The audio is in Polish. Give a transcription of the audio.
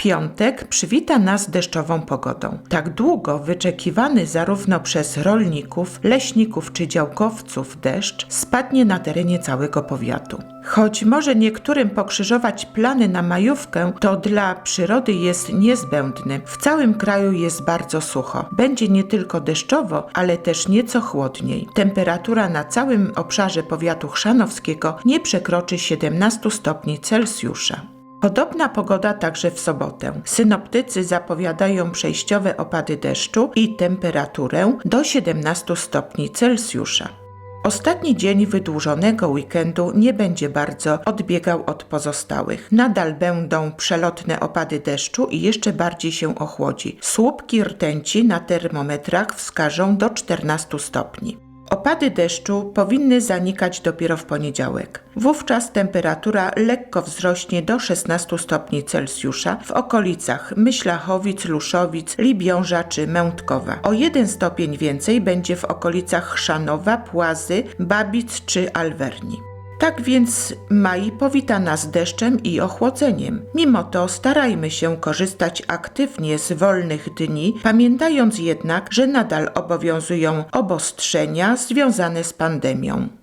Piątek przywita nas deszczową pogodą. Tak długo wyczekiwany zarówno przez rolników, leśników czy działkowców deszcz spadnie na terenie całego powiatu. Choć może niektórym pokrzyżować plany na majówkę, to dla przyrody jest niezbędny. W całym kraju jest bardzo sucho. Będzie nie tylko deszczowo, ale też nieco chłodniej. Temperatura na całym obszarze powiatu chrzanowskiego nie przekroczy 17 stopni Celsjusza. Podobna pogoda także w sobotę. Synoptycy zapowiadają przejściowe opady deszczu i temperaturę do 17 stopni Celsjusza. Ostatni dzień wydłużonego weekendu nie będzie bardzo odbiegał od pozostałych. Nadal będą przelotne opady deszczu i jeszcze bardziej się ochłodzi. Słupki rtęci na termometrach wskażą do 14 stopni. Opady deszczu powinny zanikać dopiero w poniedziałek. Wówczas temperatura lekko wzrośnie do 16 stopni Celsjusza w okolicach Myślachowic, Luszowic, Libiąża czy Mętkowa. O 1 stopień więcej będzie w okolicach Chrzanowa, Płazy, Babic czy Alwerni. Tak więc maj powita nas deszczem i ochłodzeniem. Mimo to starajmy się korzystać aktywnie z wolnych dni, pamiętając jednak, że nadal obowiązują obostrzenia związane z pandemią.